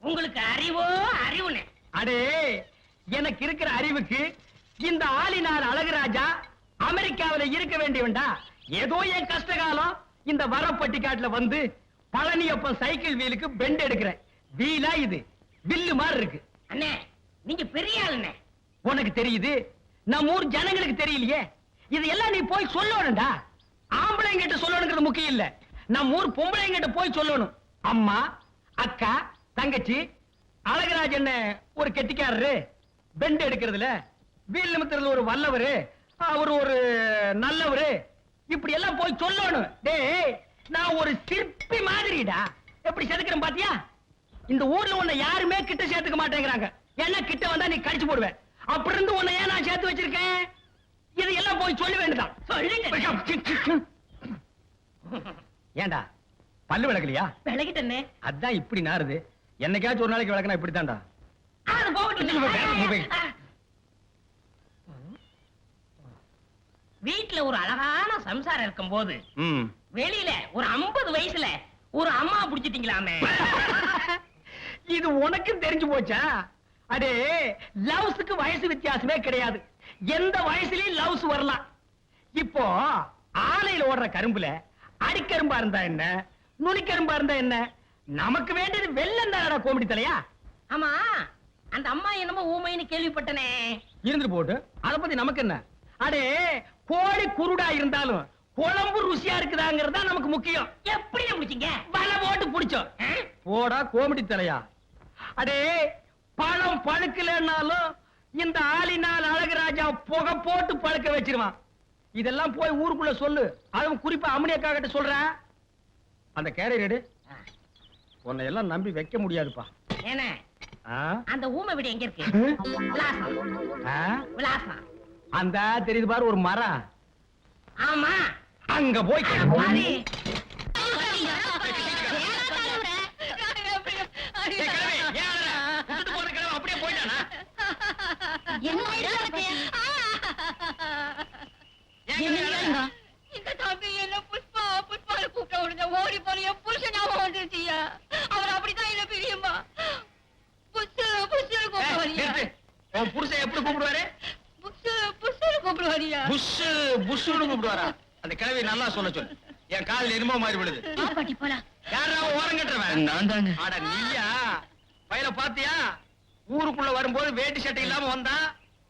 உங்களுக்கு அறிவோ அறிவுனே அடே எனக்கு இருக்கிற அறிவுக்கு இந்த ஆளினார் அழகுராஜா அமெரிக்காவில இருக்க வேண்டியவன்டா. ஏதோ என் கஷ்ட காலம் இந்த வரப்பட்டிக்காட்டுல வந்து பழனியப்பன் சைக்கிள் வீலுக்கு பெண்ட் எடுக்கிறேன். வீலா இது. வில்லு மாதிரி இருக்கு. அண்ணே நீங்க பெரிய ஆளுண்ணே. உனக்கு தெரியுது? நம்ம ஊர் ஜனங்களுக்கு தெரியலையே. இது எல்லாம் நீ போய் சொல்லணும்டா. ஆம்பளைங்கிட்ட சொல்லணுங்கிறது முக்கியம் இல்ல. நம்ம ஊர் பொம்பளைங்கிட்ட போய் சொல்லணும். அம்மா அக்கா தங்கச்சி அழகராஜ் ஒரு கெட்டிக்காரரு? பெண்ட் எடுக்கிறதுல வீல் நிமித்துறதுல ஒரு வல்லவரு அவர் ஒரு நல்லவரு. இப்படி எல்லாம் போய் சொல்லணும். டேய் நான் ஒரு சிற்பி மாதிரிடா. எப்படி செதுக்கிறேன் பாத்தியா? இந்த ஊர்ல உன்னை யாருமே கிட்ட சேர்த்துக்க மாட்டேங்கிறாங்க. என்ன கிட்ட வந்தா நீ கடிச்சு போடுவேன் அப்படி இருந்து உன்னை ஏன் நான் சேர்த்து வச்சிருக்கேன்? இது எல்லாம் போய் சொல்ல வேண்டியதான் ஏண்டா? பல்லு விளக்கலையா? விலகிட்டண்ணே அதான் இப்படி நாறுது. என்னைக்காச்சும் ஒரு நாளைக்கு விளக்கனா இப்படித்தான்டா. வீட்டுல ஒரு அழகான சம்சாரம் இருக்கும் போது வெளியில ஒரு 50 வயசுல ஒரு அம்மா புடிச்சிட்டீங்களாமே. இது உனக்கும் தெரிஞ்சு போச்சா? அடே லவ்ஸுக்கு வயசு வித்தியாசமே கிடையாது. எந்த வயசுலயும் லவ்ஸ் வரலாம். இப்போ ஆலையில ஓடுற கரும்புல அடிக்கரும்பா இருந்தா என்ன? நுனிக்கரும்பா இருந்தா என்ன? நமக்கு வேண்டியது வெள்ளம் தானடா கோமடி தலையா? ஆமா அந்த அம்மா என்னமோ ஊமைன்னு கேள்விப்பட்டனே. இருந்துட்டு போட்டு அத பத்தி நமக்கு என்ன? அடே கோழி குருடா இருந்தாலும் குழம்பு ருசியா இருக்குதாங்கிறது நமக்கு முக்கியம். எப்படி முடிச்சீங்க? வலை போட்டு புடிச்சோம்? போடா கோமடி தலையா. அடே பழம் பழுக்கலன்னாலும் இந்த ஆளினால் அழகுராஜா புகை போட்டு பழுக்க வச்சிருவான். இதெல்லாம் போய் ஊருக்குள்ள சொல்லு. அதுவும் குறிப்பா அம்மனியக்கா கிட்ட சொல்றேன். அந்த கேரியர் எடு. உன்னை எல்லாம் நம்பி வைக்க முடியாதுப்பா. என்ன? ஆ? அந்த ஊமை வீடு எங்க இருக்கு? விலாசம். அந்த தெரியுது பாரு ஒரு மரம். ஆமா. அங்க போய் பாரு. ஏய், கிழவி, ஏன் அழற? விட்டுட்டு போன கிழவி அப்படியே போயிட்டானா? ஏன் கிழவி அழற? இந்த தம்பி என்ன புஷ்பா புஷ்பால கூப்பிட்ட உடனே ஓடி போன என் புருஷனாவும் வந்துருச்சியா அவர் அப்படிதான் என்ன பிரியுமா புஷு புஷு ஏய், கூப்பிடுவாரியா நிறுத்து. உன் புருஷன் எப்படி கூப்பிடுவாரு புஷு புஷு கூப்பிடுவாரியா புஷ் புஷ்னு கூப்பிடுவாரா? அந்த கிழவி நல்லா சொல்ல சொல்லு. என் காதுல எருமோ மாதிரி விழுது. பாட்டி போலாம். யாரா ஓரம் கட்டுறவன்? நான் தாங்க. அட நீயா? பையல பாத்தியா? ஊருக்குள்ள வரும்போது வேட்டி சட்டை இல்லாம வந்தா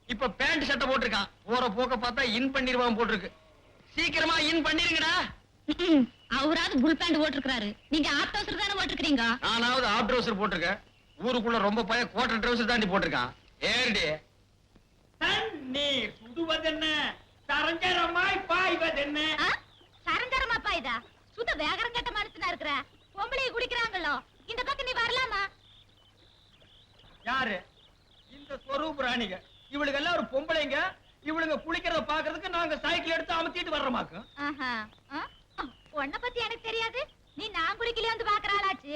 இப்ப பேண்ட் சட்டை போட்டிருக்கான் போற போக்க பார்த்தா இன் பண்ணிருவான் போட்டிருக்கு. சீக்கிரமா இன் பண்ணிருங்கடா. அவராவது புல் பேண்ட் போட்டிருக்காரு நீங்க ஆட்டோசர் தானே போட்டிருக்கீங்க நானாவது ஆப் ட்ரௌசர் போட்டிருக்கேன். ஊருக்குள்ள ரொம்ப பய கோட்டை ட்ரௌசர் தாண்டி போட்டிருக்கான். ஏறிடி. தண்ணீர் சுடுவதென்ன? தரஞ்சரமாய் பாய்வதென்ன? சரஞ்சரமாப்பா இதா சுத்த வேகரம் கட்ட மனுஷனா இருக்கிற? பொம்பளைய குடிக்கிறாங்களோ? இந்த பக்கம் நீ வரலாமா? யாரு? இந்த ஸ்வரூப் ராணிக. இவளுக்கு எல்லாம் ஒரு பொம்பளைங்க. இவளுங்க குளிக்கிறத பாக்குறதுக்கு நாங்க சைக்கிள் எடுத்து அமுத்திட்டு வர்றோமாக்கு? உன்னை பத்தி எனக்கு தெரியாது. நீ நான் குடிக்கல வந்து பாக்குற ஆளாச்சு.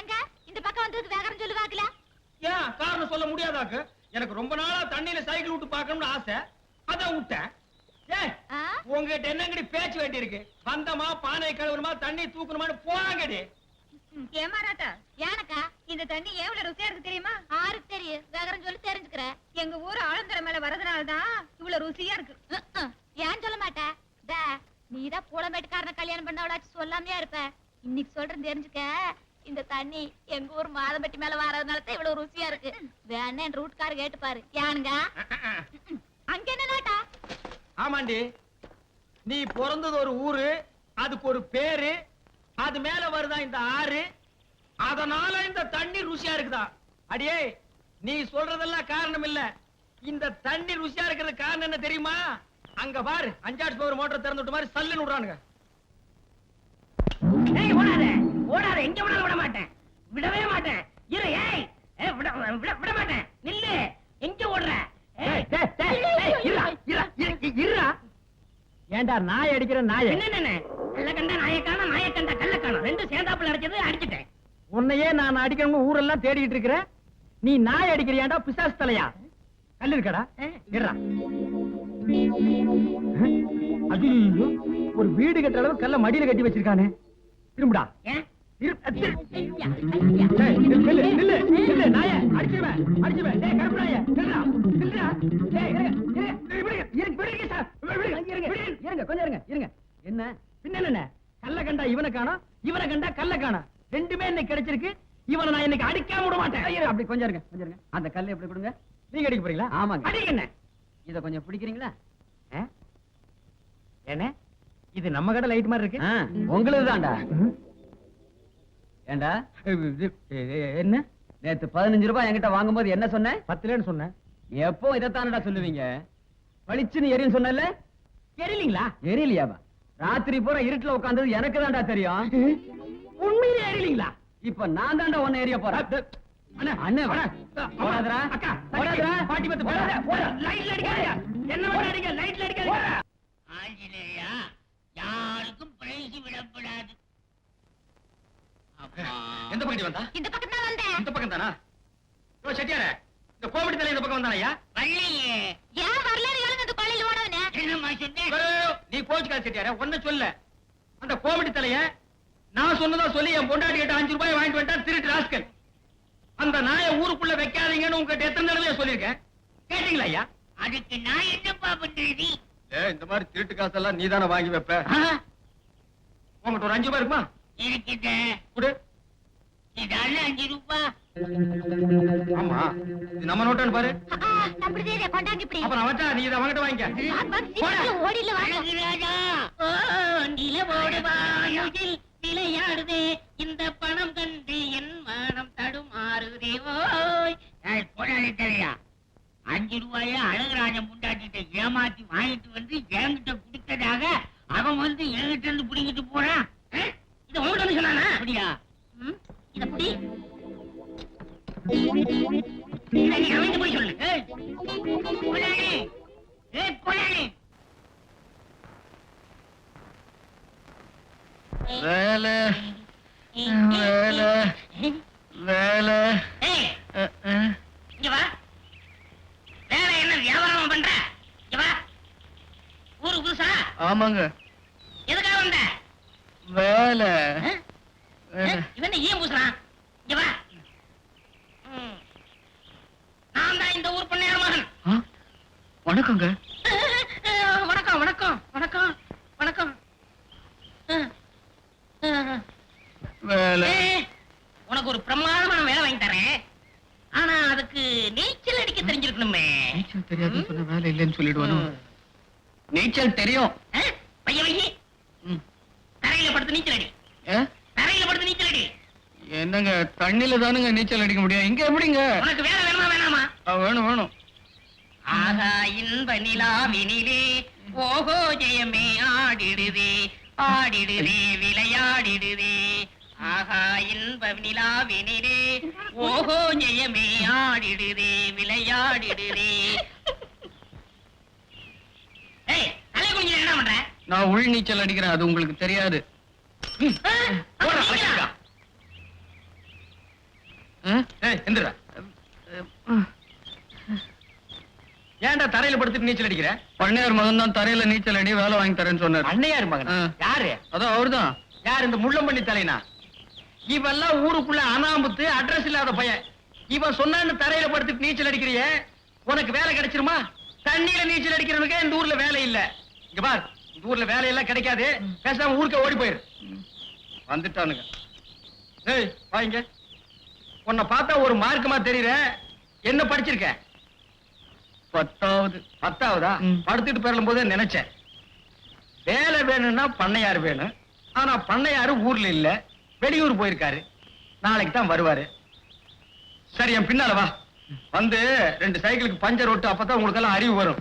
எங்க? இந்த பக்கம் வந்ததுக்கு வேகரம் சொல்லுவாக்கல ஏன்? காரணம் சொல்ல முடியாதாக்கு? எனக்கு ரொம்ப நாளா தண்ணியில சைக்கிள் விட்டு பார்க்கணும்னு ஆசை. அதான் விட்டேன்? உங்ககிட்ட என்னங்கடி பேச்சு வேண்டி இருக்கு வந்தமா பானை கழுவுணுமா தண்ணி தூக்கணுமான்னு போறாங்கடி. ஏமாறாட்டா ஏனக்கா இந்த தண்ணி எவ்வளவு ருசியா இருக்கு தெரியுமா? ஆருக்கு தெரியும். சொல்லி தெரிஞ்சுக்கிற. எங்க ஊர் ஆழந்தர மேல வரதுனால தான் இவ்வளவு ருசியா இருக்கு. ஏன் சொல்ல மாட்டேன் நீதான் புலம்பேட்டுக்காரன கல்யாணம் பண்ணவளாச்சு சொல்லாமையா இருப்ப. இன்னைக்கு சொல்றேன் தெரிஞ்சுக்க இந்த தண்ணி எங்க ஊர் மாதம்பட்டி மேல வரதுனால தான் இவ்வளவு ருசியா இருக்கு. வேணா என் ரூட்கார கேட்டு பாரு. ஏனுங்க அங்க என்ன நாட்டா? ஆமாண்டி. நீ பிறந்தது ஒரு ஊரு அதுக்கு ஒரு பேரு அது மேல வருதா இந்த ஆறு? அதனால இந்த தண்ணி ருசியா இருக்குதா? அடியே நீ சொல்றதெல்லாம் காரணம் இல்ல. இந்த தண்ணி ருசியா இருக்கிறது காரணம் என்ன தெரியுமா? அங்க பாரு அஞ்சாட்சி பவர் மோட்டர் திறந்து விட்ட மாதிரி சல்லுன்னு விடுறானுங்க. ஏய் ஓடாத. ஓடாத. எங்க விட விட மாட்டேன் விடவே மாட்டேன். இரு ஏய், விட விட மாட்டேன். நில்லு. எங்க ஓடுற. ஏன்டா நாய் அடிக்கிற நாய? என்ன கள்ள கண்ட நாயக்கான நாயக்கண்ட கள்ள காணும். ரெண்டும் சேர்ந்தாப்புல அடிச்சது அடிச்சிட்டேன். உன்னையே நான் அடிக்கணும் ஊரெல்லாம் தேடிட்டு இருக்கிறேன் நீ நாய் அடிக்கிறியாண்டா பிசாசு தலையா? கல்லு இருக்கடா. இருடா. ஐயோ ஒரு வீடு கட்டுற அளவு கல்ல மடியில கட்டி வச்சிருக்கானே. திரும்புடா. ஏன் என்ன? பின்ன என்ன கல்ல கண்டா இவனை காணோம் இவனை கண்டா கல்ல காணோம் ரெண்டுமே இன்னைக்கு கிடைச்சிருக்கு இவனை நான் இன்னைக்கு அடிக்காம விட மாட்டேன் அப்படி கொஞ்சம் இருங்க கொஞ்சம் இருங்க அந்த கல்லை எப்படி கொடுங்க நீங்க அடிக்க போறீங்களா ஆமாங்க. அடிங்க என்ன இத கொஞ்சம் பிடிக்கிறீங்களா என்ன இது நம்ம கடை லைட் மாதிரி இருக்கு. உங்களுக்கு தான்டா ஏண்டா? என்ன? நேத்து பதினஞ்சு ரூபாய் என்கிட்ட வாங்கும்போது என்ன சொன்னேன் பத்துலன்னு சொன்னேன். எப்போ இதைத்தானடா சொல்லுவீங்க? பளிச்சுன்னு எரியும் சொன்னல தெரியலீங்களா எரியலையாவா ராத்திரி பூரா இருட்டுல உட்கார்ந்தது எனக்கு தான்டா தெரியும். உண்மையிலே தெரியலீங்களா இப்ப நான் தான்டா ஒன்னு எரிய போறேன். அண்ணா அண்ணே, போடாதடா. அக்கா. போடாதடா. பாட்டி பத்து போடாத போடா லைட்ல எந்த பக்கத்து வந்தா? இந்த பக்கம் தான் வந்தேன். இந்த பக்கம் தானா? ஓ செட்டியாரே இந்த கோமடி தலை இந்த பக்கம் வந்தானயா வரலையே. ஏன் வரலன்னு எழுந்து அந்த கொள்ளையில ஓடவனே என்னம்மா சொன்னேன் நீ கோச்சுக்காத செட்டியாரே ஒன்ன சொல்ல. அந்த கோமடி தலைய நான் சொன்னதா சொல்லி என் பொண்டாட்டி கிட்ட அஞ்சு ரூபாய் வாங்கிட்டு வந்துட்டா திருட்டு ராஸ்கல். அந்த நாயை ஊருக்குள்ள வைக்காதீங்கன்னு உங்ககிட்ட எத்தனை தடவையா சொல்லியிருக்கேன்? கேட்டீங்களா ஐயா அதுக்கு நான் என்னப்பா பண்றது? இந்த மாதிரி திருட்டு காசெல்லாம் நீ தானே வாங்கி வைப்ப? உங்ககிட்ட ஒரு அஞ்சு ரூபாய் இருக்குமா? இருக்குது இதால அஞ்சு ரூபா? ஆமா இது நம்ம பாரு. கொண்டாங்க இப்படி. அப்புறம் நீ இதை வாங்கிக்க. ஓடில விளையாடுதே இந்த பணம் கண்டு என் மனம் தடுமாறுதே. ஓய். போடாதே தலையா அஞ்சு ரூபாய அழகுராஜன் முண்டாட்டிட்ட ஏமாத்தி வாங்கிட்டு வந்து என்கிட்ட கொடுத்ததாக அவன் வந்து என்கிட்ட இருந்து பிடிங்கிட்டு போறான். அவன்கிட்ட போய் சொல்லு. வேலை வேலை வேலை. இங்க வா. வேற என்ன வியாபாரம் பண்ற? இங்க வா. ஊரு புதுசா? ஆமாங்க. எதுக்காக வந்த? வேலை. இவன் ஏன் பூசுறான்? இங்க வா ம். நான் தான் இந்த ஊர் பண்ணையார் மகன் ஆ, வணக்கங்க. வணக்கம் வணக்கம் வணக்கம் வணக்கம். உனக்கு ஒரு பிரமாதமான வேலை வாங்கி தரேன். ஆனா அதுக்கு நீச்சல் அடிக்க தெரிஞ்சிருக்கணுமே. நீச்சல் தெரியாதுன்னு சொன்ன வேலை இல்லைன்னு சொல்லிடுவானோ. நீச்சல் தெரியும். பைய ம். தரையில படுத்து நீச்சல் அடி? தரையில படுத்து நீச்சல் அடி. என்னங்க தண்ணில தானுங்க நீச்சல் அடிக்க முடியும். இங்க எப்படிங்க? உனக்கு வேலை வேணுமா வேணாமா? வேணும் வேணும். ஆகா இன்ப நிலாவினிலே ஓஹோ ஜெயமே ஆடிடுதே ஆடிடுதே விளையாடிடுதே. ஆகா இன்ப நிலாவினிலே ஓஹோ ஜெயமே ஆடிடுதே விளையாடிடுதே. நான் உள் நீச்சல் அடிக்கிறேன் அது உங்களுக்கு தெரியாது. எந்திரா. ஏன்டா தரையில படுத்துட்டு நீச்சல் அடிக்கிற? பண்ணையார் மகன் தான் தரையில நீச்சல் அடி வேலை வாங்கி தரேன்னு சொன்னார். அண்ணையார் மகன்? ஆ. யாரு? அதான் அவர்தான் யார் இந்த முள்ளம்பண்ணி தலைனா? இவெல்லாம் ஊருக்குள்ள அனாமுத்து அட்ரஸ் இல்லாத பையன். இவன் சொன்னான்னு தரையில படுத்துட்டு நீச்சல் அடிக்கிறியே? உனக்கு வேலை கிடைச்சிருமா? தண்ணியில நீச்சல் அடிக்கிறவனுக்கு இந்த ஊர்ல வேலை இல்ல. இங்க பார் இந்த ஊர்ல வேலை எல்லாம் கிடைக்காது. பேசாம ஊருக்க ஓடி போயிரு. வந்துட்டானுங்க. ஏய் வாங்க. உன்னை பார்த்தா ஒரு மார்க்கமா தெரியற. என்ன படிச்சிருக்க? பத்தாவது பத்தாவதா. படுத்துட்டு பெறலும் போதே நினைச்சேன். வேலை வேணும்னா பண்ணையார் வேணும். ஆனா பண்ணையாரு ஊர்ல இல்ல. வெளியூர் போயிருக்காரு. நாளைக்கு தான் வருவாரு. சரி என் பின்னால வா. வந்து ரெண்டு சைக்கிளுக்கு பஞ்சர் ஓட்டு அப்பதான் உங்களுக்கு எல்லாம் அறிவு வரும்.